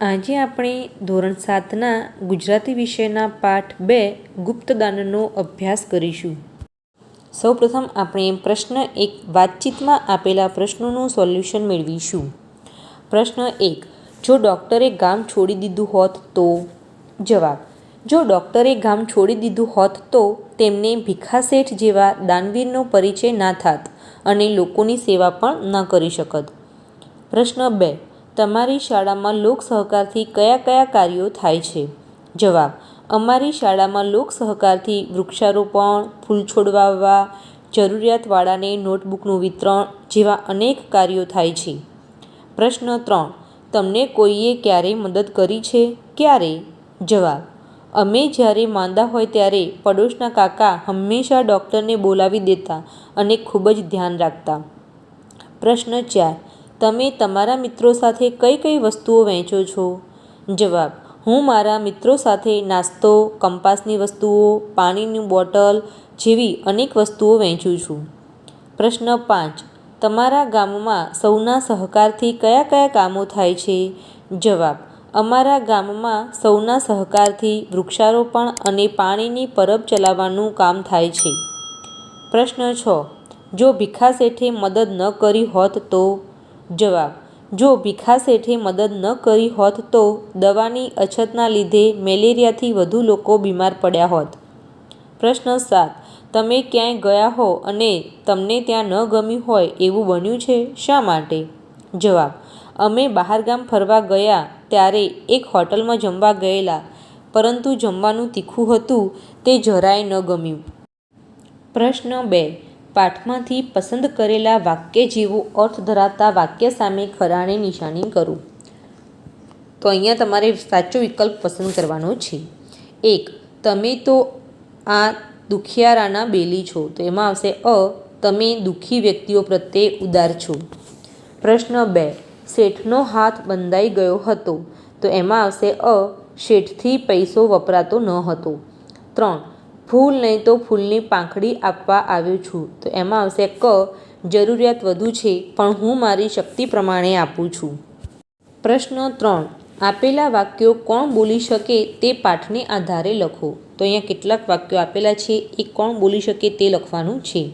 આજે આપણે ધોરણ સાતના ગુજરાતી વિષયના પાઠ બે ગુપ્તદાનનો અભ્યાસ કરીશું. સૌપ્રથમ આપણે પ્રશ્ન એક વાતચીતમાં આપેલા પ્રશ્નોનું સોલ્યુશન મેળવીશું. પ્રશ્ન એક, જો ડૉક્ટરે ગામ છોડી દીધું હોત તો? જવાબ, જો ડૉક્ટરે ગામ છોડી દીધું હોત તો તેમને ભીખા શેઠ જેવા દાનવીરનો પરિચય ના થાત અને લોકોની સેવા પણ ન કરી શકત. પ્રશ્ન બે તમારી શાળામાં લોક સહકારથી કયા કયા કાર્યો થાય છે? જવાબ, અમારી શાળામાં લોક સહકારથી વૃક્ષારોપણ, ફૂલ છોડ વાવવા જરૂરિયાતવાળાને નોટબુકનું વિતરણ જેવા અનેક કાર્યો થાય છે. પ્રશ્ન ત્રણ, તમને કોઈએ ક્યારે મદદ કરી છે? ક્યારે? જવાબ, અમે જ્યારે માંદા હોય ત્યારે પડોશના કાકા હંમેશા ડૉક્ટરને બોલાવી દેતા અને ખૂબ જ ધ્યાન રાખતા. પ્રશ્ન ચાર તમે તમારા મિત્રો સાથે કઈ કઈ વસ્તુઓ વહેંચો છો? જવાબ, હું મારા મિત્રો સાથે નાસ્તો, કંપાસની વસ્તુઓ, પાણીની બોટલ જેવી અનેક વસ્તુઓ વહેંચું છું. પ્રશ્ન પાંચ, તમારા ગામમાં સૌના સહકારથી કયા કયા કામો થાય છે? જવાબ, અમારા ગામમાં સૌના સહકારથી વૃક્ષારોપણ અને પાણીની પરબ ચલાવવાનું કામ થાય છે. પ્રશ્ન છ, જો ભીખા શેઠે મદદ ન કરી હોત તો? જવાબ, જો ભીખા શેઠે મદદ ન કરી હોત તો દવાની અછતના લીધે મેલેરિયાથી વધુ લોકો બીમાર પડ્યા હોત. પ્રશ્ન સાત, તમે ક્યાંય ગયા હો અને તમને ત્યાં ન ગમ્યું હોય એવું બન્યું છે? શા માટે? જવાબ, અમે બહારગામ ફરવા ગયા ત્યારે એક હોટલમાં જમવા ગયેલા, પરંતુ જમવાનું તીખું હતું, તે જરાય ન ગમ્યું. પ્રશ્ન બે પાઠમાંથી પસંદ કરેલા વાક્ય જેવો અર્થ ધરાવતા વાક્ય સામે ખરાણે નિશાની કરો. તો અહીંયા તમારે સાચો વિકલ્પ પસંદ કરવાનો છે. એક, તમે તો આ દુખિયારાના બેલી છો, તો એમાં આવશે અ, તમે દુઃખી વ્યક્તિઓ પ્રત્યે ઉદાર છો. પ્રશ્ન બે, શેઠનો હાથ બંધાઈ ગયો હતો, તો એમાં આવશે અ, શેઠથી પૈસો વપરાતો ન હતો. ત્રણ ફૂલ નહીં તો ફૂલની પાંખડી આપવા આવ્યો છું. તો એમાં આવશે ક, જરૂરિયાત વધુ છે, પણ હું મારી શક્તિ પ્રમાણે આપું છું. પ્રશ્ન ત્રણ, આપેલા વાક્યો કોણ બોલી શકે તે પાઠને આધારે લખો. તો અહીંયા કેટલાક વાક્યો આપેલા છે, એ કોણ બોલી શકે તે લખવાનું છે.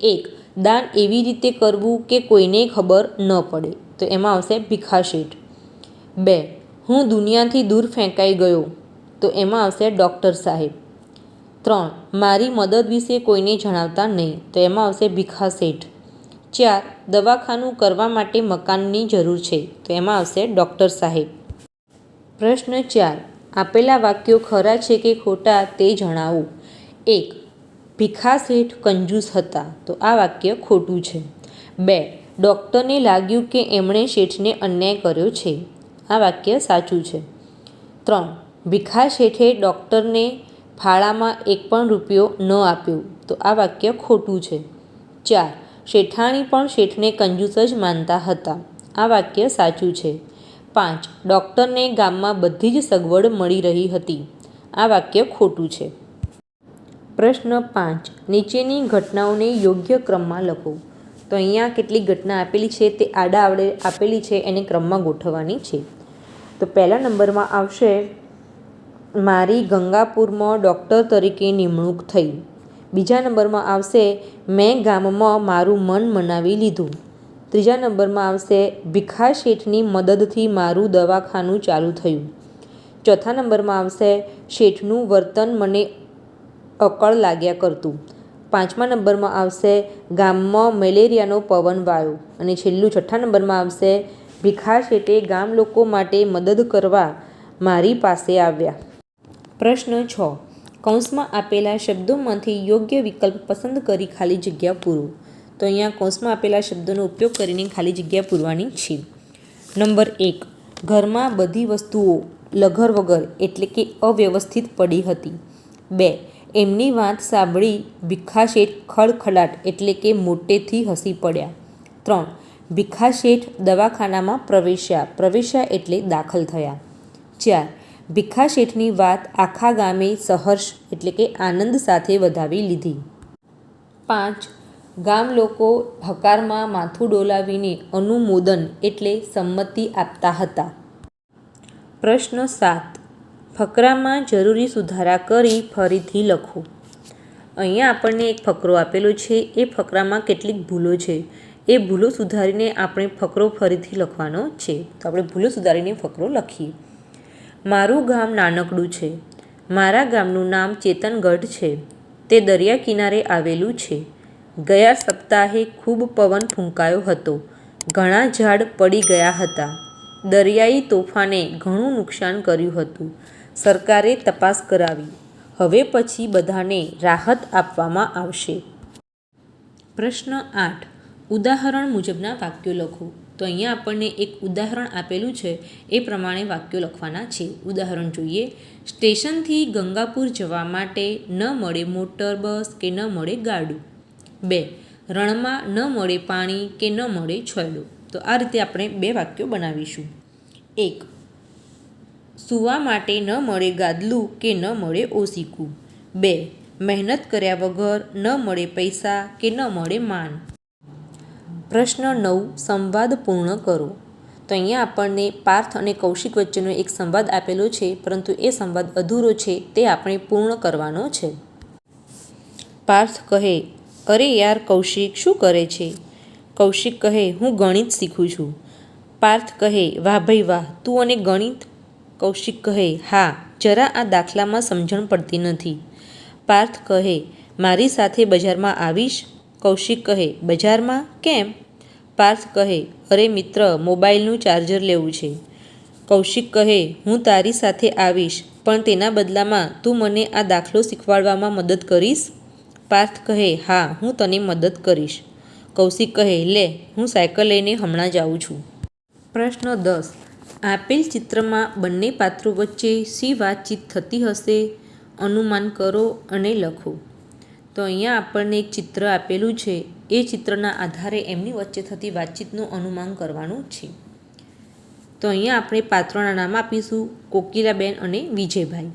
એક, દાન એવી રીતે કરવું કે કોઈને ખબર ન પડે. તો એમાં આવશે ભીખા શેઠ બે, હું દુનિયાથી દૂર ફેંકાઈ ગયો. તો એમાં આવશે ડૉક્ટર સાહેબ. ત્રણ, મારી મદદ વિશે કોઈને જણાવતા નહીં, તો એમાં આવશે ભીખા શેઠ. ચાર, દવાખાનું કરવા માટે મકાનની જરૂર છે, તો એમાં આવશે ડૉક્ટર સાહેબ. પ્રશ્ન ચાર, આપેલા વાક્યો ખરા છે કે ખોટા તે જણાવો. એક, ભીખા શેઠ કંજૂસ હતા, તો આ વાક્ય ખોટું છે. બે, ડૉક્ટરને લાગ્યું કે એમણે શેઠને અન્યાય કર્યો છે. આ વાક્ય સાચું છે. ત્રણ, ભીખા શેઠે ડૉક્ટરને ફાળામાં એક પણ રૂપિયો ન આપ્યો. તો આ વાક્ય ખોટું છે. ચાર. શેઠાણી પણ શેઠને કંજૂસ જ માનતા હતા. આ વાક્ય સાચું છે. પાંચ. ડૉક્ટરને ગામમાં બધી જ સગવડ મળી રહી હતી. આ વાક્ય ખોટું છે. પ્રશ્ન પાંચ. નીચેની ઘટનાઓને યોગ્ય ક્રમમાં લખો. તો અહીંયા કેટલી ઘટના આપેલી છે તે આડા આવડે આપેલી છે એને ક્રમમાં ગોઠવવાની છે. તો પહેલા નંબરમાં આવશે મારી ગંગાપુરમાં ડૉક્ટર તરીકે નિમણૂક થઈ. બીજા નંબરમાં આવશે, મેં ગામમાં મારું મન મનાવી લીધું. ત્રીજા નંબરમાં આવશે, ભીખા શેઠની મદદથી મારું દવાખાનું ચાલુ થયું. ચોથા નંબરમાં આવશે, શેઠનું વર્તન મને અકળ લાગ્યા કરતું. પાંચમા નંબરમાં આવશે, ગામમાં મેલેરિયાનો પવન વાયો. અને છેલ્લું છઠ્ઠા નંબરમાં આવશે, ભીખા શેઠે ગામ લોકો માટે મદદ કરવા મારી પાસે આવ્યા. પ્રશ્ન છ. કૌંસમાં આપેલા શબ્દોમાંથી યોગ્ય વિકલ્પ પસંદ કરી ખાલી જગ્યા પૂરો. તો અહીંયા કૌંસમાં આપેલા શબ્દોનો ઉપયોગ કરીને ખાલી જગ્યા પૂરવાની છે. નંબર એક. ઘરમાં બધી વસ્તુઓ લઘર વગર એટલે કે અવ્યવસ્થિત પડી હતી. બે. એમની વાત સાંભળી ભીખાશેઠ ખડખડાટ એટલે કે મોટેથી હસી પડ્યા. ત્રણ. ભીખાશેઠ દવાખાનામાં પ્રવેશ્યા. પ્રવેશ્યા એટલે દાખલ થયા. ચાર. ભીખા શેઠની વાત આખા ગામે સહર્ષ એટલે કે આનંદ સાથે વધાવી લીધી. પાંચ, ગામ લોકો હકારમાં માથું ડોલાવીને અનુમોદન એટલે સંમતિ આપતા હતા. પ્રશ્ન સાત, ફકરામાં જરૂરી સુધારા કરી ફરીથી લખો. અહીંયા આપણને એક ફકરો આપેલો છે, એ ફકરામાં કેટલીક ભૂલો છે. એ ભૂલો સુધારીને આપણે ફકરો ફરીથી લખવાનો છે. તો આપણે ભૂલો સુધારીને ફકરો લખીએ. મારું ગામ નાનકડું છે. મારા ગામનું નામ ચેતનગઢ છે. તે દરિયા કિનારે આવેલું છે. ગયા સપ્તાહે ખૂબ પવન ફૂંકાયો હતો. ઘણા ઝાડ પડી ગયા હતા. દરિયાઈ તોફાને ઘણું નુકસાન કર્યું હતું. સરકારે તપાસ કરાવી. હવે પછી બધાને રાહત આપવામાં આવશે. પ્રશ્ન આઠ. ઉદાહરણ મુજબના વાક્યો લખો. તો અહીંયા આપણને એક ઉદાહરણ આપેલું છે. એ પ્રમાણે વાક્યો લખવાના છે. ઉદાહરણ જોઈએ. સ્ટેશનથી ગંગાપુર જવા માટે ન મળે મોટર બસ કે ન મળે ગાડું. બે, રણમાં ન મળે પાણી કે ન મળે છોયડો. તો આ રીતે આપણે બે વાક્યો બનાવીશું. એક, સૂવા માટે ન મળે ગાદલું કે ન મળે ઓસીકું બે, મહેનત કર્યા વગર ન મળે પૈસા કે ન મળે માન. પ્રશ્ન નવ, સંવાદ પૂર્ણ કરો. તો અહીંયા આપણને પાર્થ અને કૌશિક વચ્ચેનો એક સંવાદ આપેલો છે, પરંતુ એ સંવાદ અધૂરો છે, તે આપણે પૂર્ણ કરવાનો છે. પાર્થ કહે, અરે યાર કૌશિક, શું કરે છે? કૌશિક કહે, હું ગણિત શીખું છું. પાર્થ કહે, વાહ ભાઈ વાહ, તું અને ગણિત? કૌશિક કહે, હા, જરા આ દાખલામાં સમજણ પડતી નથી. પાર્થ કહે, મારી સાથે બજારમાં આવીશ? કૌશિક કહે, બજારમાં કેમ? પાર્થ કહે, અરે મિત્ર, મોબાઈલનું ચાર્જર લેવું છે. કૌશિક કહે, હું તારી સાથે આવીશ, પણ તેના બદલામાં તું મને આ દાખલો શીખવાડવામાં મદદ કરીશ? પાર્થ કહે, હા, હું તને મદદ કરીશ. કૌશિક કહે, લે, હું સાયકલ લઈને હમણાં જાઉં છું. પ્રશ્ન દસ, આપેલ ચિત્રમાં બંને પાત્રો વચ્ચે શી વાતચીત થતી હશે? અનુમાન કરો અને લખો. તો અહીંયા આપણને એક ચિત્ર આપેલું છે. એ ચિત્રના આધારે એમની વચ્ચે થતી વાતચીતનું અનુમાન કરવાનું છે. તો અહીંયા આપણે પાત્રોના નામ આપીશું, કોકિલાબેન અને વિજયભાઈ.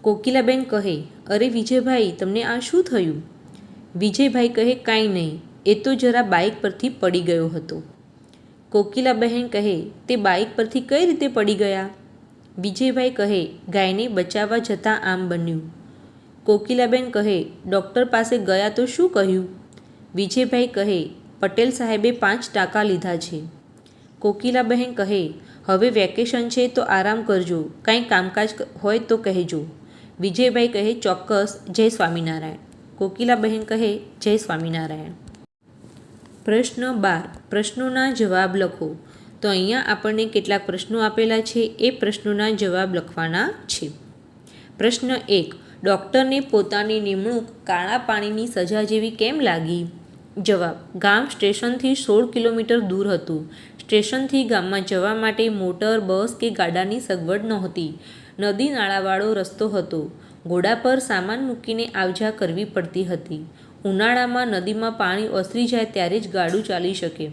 કોકિલાબેન કહે, અરે વિજયભાઈ, તમને આ શું થયું? વિજયભાઈ કહે, કાંઈ નહીં, એ તો જરા બાઇક પરથી પડી ગયો હતો. કોકિલાબહેન કહે, તે બાઇક પરથી કઈ રીતે પડી ગયા? વિજયભાઈ કહે, ગાયને બચાવવા જતાં આમ બન્યું. કોકિલાબેન કહે, ડૉક્ટર પાસે ગયા તો શું કહ્યું? વિજયભાઈ કહે, પટેલ સાહેબે પાંચ ટાંકા લીધા છે. કોકિલાબહેન કહે, હવે વેકેશન છે તો આરામ કરજો, કાંઈ કામકાજ હોય તો કહેજો. વિજયભાઈ કહે, ચોક્કસ, જય સ્વામિનારાયણ. કોકિલાબહેન કહે, જય સ્વામિનારાયણ. પ્રશ્ન બાર, પ્રશ્નોના જવાબ લખો. તો અહીંયા આપણને કેટલાક પ્રશ્નો આપેલા છે, એ પ્રશ્નોના જવાબ લખવાના છે. પ્રશ્ન એક ડૉક્ટરને પોતાની નિમણૂક કાળા પાણીની સજા જેવી કેમ લાગી? જવાબ, ગામ સ્ટેશનથી સોળ કિલોમીટર દૂર હતું. સ્ટેશનથી ગામમાં જવા માટે મોટર, બસ કે ગાડાની સગવડ નહોતી. નદી નાળાવાળો રસ્તો હતો. ઘોડા પર સામાન મૂકીને આવજા કરવી પડતી હતી. ઉનાળામાં નદીમાં પાણી ઓસરી જાય ત્યારે જ ગાડું ચાલી શકે.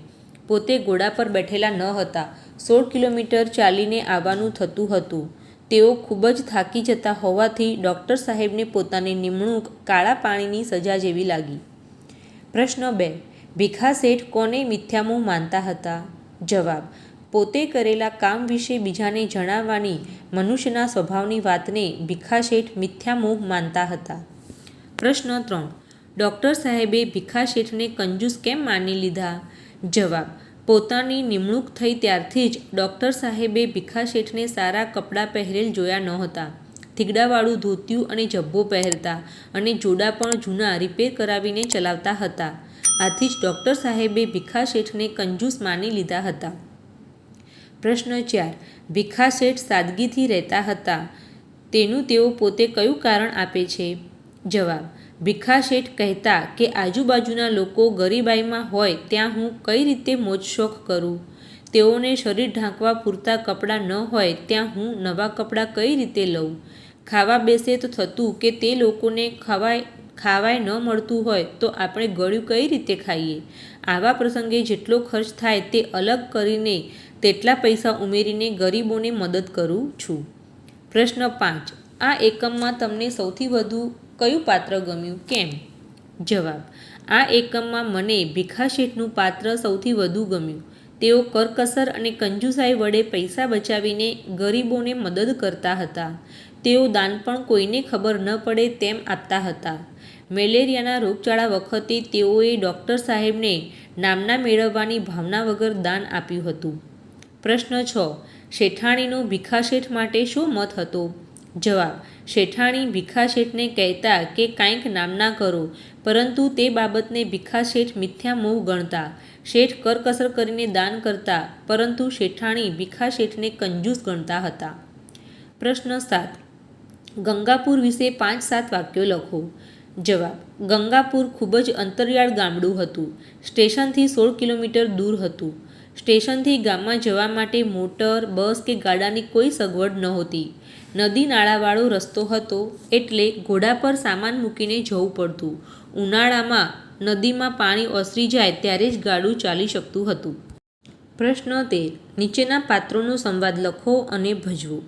પોતે ઘોડા પર બેઠેલા ન હતા. સોળ કિલોમીટર ચાલીને આવવાનું થતું હતું. તેઓ ખૂબ જ થાકી જતા હોવાથી ડૉક્ટર સાહેબને પોતાની નિમણૂક કાળા પાણીની સજા જેવી લાગી. પ્રશ્ન બે, ભીખા શેઠ કોને મિથ્યામું માનતા હતા? જવાબ, પોતે કરેલા કામ વિશે બીજાને જણાવવાની મનુષ્યના સ્વભાવની વાતને ભીખા શેઠ મિથ્યામોહ માનતા હતા. પ્રશ્ન ત્રણ, ડૉક્ટર સાહેબે ભીખા શેઠને કંજૂસ કેમ માની લીધા? જવાબ પોતાની નિમણૂક થઈ ત્યારથી જ ડૉક્ટર સાહેબે ભીખા શેઠને સારા કપડાં પહેરેલ જોયા નહોતા થીગડાવાળું ધોતિયું અને જબ્બો પહેરતા અને જોડા પણ જૂના રિપેર કરાવીને ચલાવતા હતા. આથી જ ડૉક્ટર સાહેબે ભીખા શેઠને કંજૂસ માની લીધા હતા. પ્રશ્ન ચાર. ભીખા શેઠ સાદગીથી રહેતા હતા. તેનું તેઓ પોતે કયું કારણ આપે છે? જવાબ. ભીખા શેઠ કહેતા કે આજુબાજુના લોકો ગરીબાઈમાં હોય ત્યાં હું કઈ રીતે મોજશોખ કરું? તેઓને શરીર ઢાંકવા પૂરતા કપડાં ન હોય ત્યાં હું નવા કપડાં કઈ રીતે લઉં? ખાવા બેસે તો થતું કે તે લોકોને ખવાય, ખાવાય ન મળતું હોય તો આપણે ગળ્યું કઈ રીતે ખાઈએ? આવા પ્રસંગે જેટલો ખર્ચ થાય તે અલગ કરીને તેટલા પૈસા ઉમેરીને ગરીબોને મદદ કરું છું. પ્રશ્ન પાંચ. આ એકમમાં તમને સૌથી વધુ કયું પાત્ર ગમ્યું, કેમ? જવાબ, આ એકમમાં મને ભીખા શેઠનું પાત્ર સૌથી વધુ ગમ્યું. તેઓ કરકસર અને કંજુસાઈ વડે પૈસા બચાવીને ગરીબોને મદદ કરતા હતા. તેઓ દાન પણ કોઈને ખબર ન પડે તેમ આપતા હતા. મેલેરિયાના રોગચાળા વખતે તેઓએ ડૉક્ટર સાહેબને નામના મેળવવાની ભાવના વગર દાન આપ્યું હતું. પ્રશ્ન છ, શેઠાણીનો ભીખાશેઠ માટે શું મત હતો? જવાબ, શેઠાણી ભીખા શેઠને કહેતા કે કાંઈક નામના કરો, પરંતુ તે બાબતને ભીખાશેઠ મિથ્યા મોહ ગણતા. શેઠ કરકસર કરીને દાન કરતા, પરંતુ શેઠાણી ભીખાશેઠને કંજૂસ ગણતા હતા. પ્રશ્ન સાત, ગંગાપુર વિશે પાંચ સાત વાક્યો લખો. જવાબ, ગંગાપુર ખૂબ જ અંતરિયાળ ગામડું હતું. સ્ટેશનથી સોળ કિલોમીટર દૂર હતું. સ્ટેશનથી ગામમાં જવા માટે મોટર, બસ કે ગાડાની કોઈ સગવડ નહોતી. નદી નાળાવાળો રસ્તો હતો એટલે ઘોડા પર સામાન મૂકીને જવું પડતું. ઉનાળામાં નદીમાં પાણી ઓસરી જાય ત્યારે જ ગાડું ચાલી શકતું હતું. પ્રશ્ન તેર નીચેના પાત્રોનો સંવાદ લખો અને ભજવો.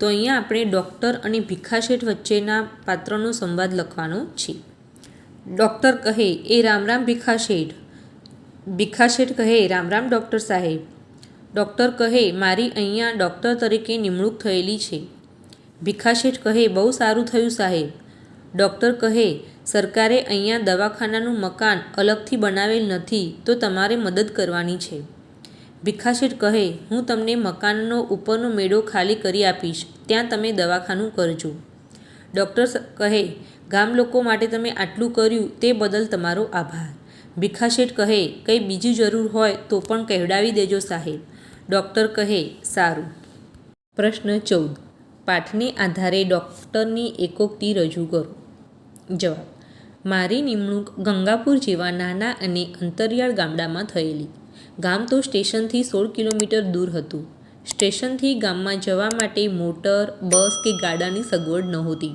તો અહીંયા આપણે ડૉક્ટર અને ભીખાશેઠ વચ્ચેના પાત્રનો સંવાદ લખવાનો છે. ડૉક્ટર કહે, એ રામ રામ ભીખાશેઠ. ભીખાશેઠ કહે, રામ રામ ડૉક્ટર સાહેબ. ડૉક્ટર કહે, મારી અહીંયા ડૉક્ટર તરીકે નિમણૂક થયેલી છે. ભીખાશેઠ કહે, બહુ સારું થયું સાહેબ. ડૉક્ટર કહે, સરકારે અહીંયા દવાખાનાનું મકાન અલગથી બનાવેલ નથી, તો તમારે મદદ કરવાની છે. ભીખાશેઠ કહે, હું તમને મકાનનો ઉપરનો મેળો ખાલી કરી આપીશ, ત્યાં તમે દવાખાનું કરજો. ડૉક્ટર કહે, ગામ લોકો માટે તમે આટલું કર્યું, તે બદલ તમારો આભાર. ભીખાશેઠ કહે, કંઈ બીજી જરૂર હોય, તો પણ કહેવડાવી દેજો સાહેબ. ડૉક્ટર કહે, સારું. પ્રશ્ન ચૌદ. પાઠને આધારે ડૉક્ટરની એકોક્તિ રજૂ કરો. જવાબ. મારી નિમણૂક ગંગાપુર જેવા નાના અને અંતરિયાળ ગામડામાં થયેલી. ગામ તો સ્ટેશનથી સોળ કિલોમીટર દૂર હતું. સ્ટેશનથી ગામમાં જવા માટે મોટર, બસ કે ગાડાની સગવડ નહોતી.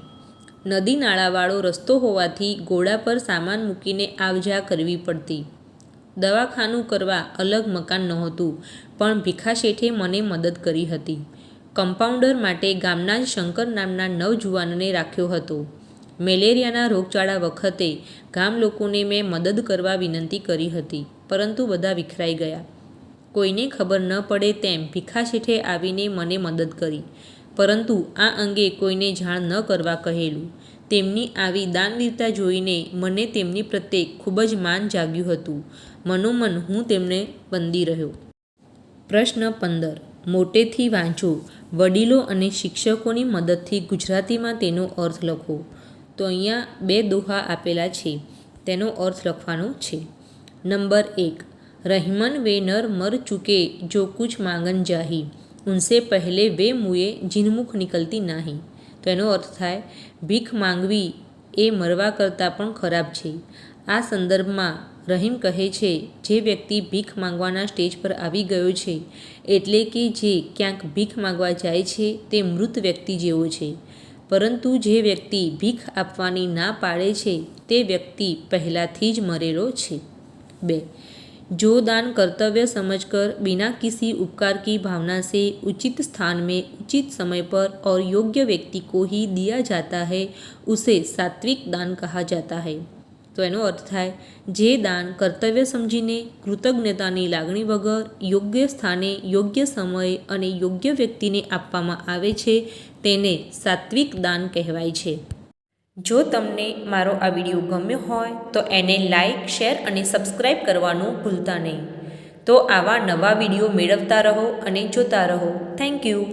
નદી નાળાવાળો રસ્તો હોવાથી ઘોડા પર સામાન મૂકીને આવ જા કરવી પડતી. દવાખાનું કરવા અલગ મકાન નહોતું, પણ ભીખા શેઠે મને મદદ કરી હતી. કમ્પાઉન્ડર માટે ગામના જ શંકર નામના નવજુવાનને રાખ્યો હતો. મેલેરિયાના રોગચાળા વખતે ગામ લોકોને મેં મદદ કરવા વિનંતી કરી હતી, પરંતુ બધા વિખરાઈ ગયા. કોઈને ખબર ન પડે તેમ ભીખા શેઠે આવીને મને મદદ કરી, પરંતુ આ અંગે કોઈને જાણ ન કરવા કહેલું. તેમની આવી દાનવીરતા જોઈને મને તેમની પ્રત્યે ખૂબ જ માન જાગ્યું હતું. મનોમન હું તેમને બંદી રહ્યો. પ્રશ્ન પંદર. મોટેથી વાંચો. વડીલો અને શિક્ષકોની મદદથી ગુજરાતીમાં તેનો અર્થ લખો. તો અહીંયા બે દોહા આપેલા છે. તેનો અર્થ લખવાનો છે. નંબર એક. રહીમન વે નર મર ચૂકે જો કુછ માંગન જાહી. ઉનસે પહેલે વે મુએ જીનમુખ નીકળતી નાહી. તો એનો અર્થ થાય, ભીખ માંગવી એ મરવા કરતાં પણ ખરાબ છે. આ સંદર્ભમાં રહીમ કહે છે જે વ્યક્તિ ભીખ માંગવાના સ્ટેજ પર આવી ગયો છે એટલે કે જે ક્યાંક ભીખ માંગવા જાય છે તે મૃત વ્યક્તિ જેવો છે પરંતુ જે વ્યક્તિ ભીખ આપવાની ના પાડે છે તે વ્યક્તિ પહેલાંથી જ મરેલો છે બે जो दान कर्तव्य समझकर बिना किसी उपकार की भावना से उचित स्थान में उचित समय पर और योग्य व्यक्ति को ही दिया जाता है उसे सात्विक दान कहा जाता है તો એનો અર્થ થાય, જે દાન કર્તવ્ય સમજીને, કૃતજ્ઞતાની લાગણી વગર, યોગ્ય સ્થાને, યોગ્ય સમયે અને યોગ્ય વ્યક્તિને આપવામાં આવે છે, તેને સાત્વિક દાન કહેવાય છે. જો તમને મારો આ વીડિયો ગમ્યો હોય, તો એને લાઇક શેર અને સબસ્ક્રાઈબ કરવાનું ભૂલતા નહીં. તો આવા નવા વીડિયો મેળવતા રહો અને જોતા રહો. Thank you.